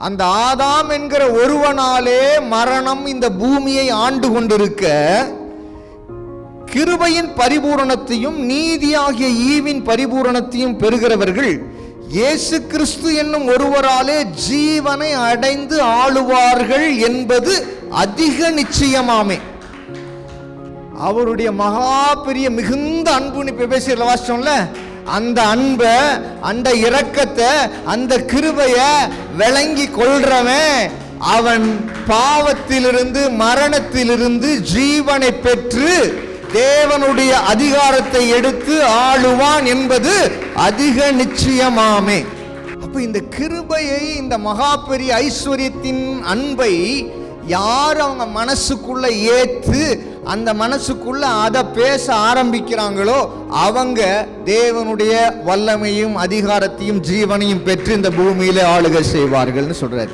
அந்த ஆதாம் என்கிற ஒருவனாலே மரணம் இந்த பூமியை ஆண்டு கொண்டிருக்க கிருபையின் பரிபூரணத்தையும் நீதியாகிய ஈவின் பரிபூரணத்தையும் பெறுகிறவர்கள் இயேசு கிறிஸ்து என்னும் ஒருவராலே ஜீவனை அடைந்து ஆளுவார்கள் என்பது அதிக நிச்சயமாமே. அவருடைய மகா பெரிய மிகுந்த அன்புன்னு இப்ப பேசியல வாசிச்சோம்ல? அந்த அன்பை அந்த இரக்கத்தை அந்த கிருபைய விளங்கி கொள்றவன் அவன் பாவத்திலிருந்து மரணத்திலிருந்து ஜீவனை பெற்று தேவனுடைய அதிகாரத்தை எடுத்து ஆளுவான் என்பது அதிக நிச்சயமாமே. அப்போ இந்த கிருபையை இந்த மகா பெரிய ஐஸ்வர்யத்தின் அன்பை யார் அவங்க மனசுக்குள்ள ஏற்று அந்த மனசுக்குள்ள அதை பேச ஆரம்பிக்கிறாங்களோ அவங்க தேவனுடைய வல்லமையும் அதிகாரத்தையும் ஜீவனையும் பெற்று இந்த பூமியில ஆளுகை செய்வார்கள்னு சொல்றாரு.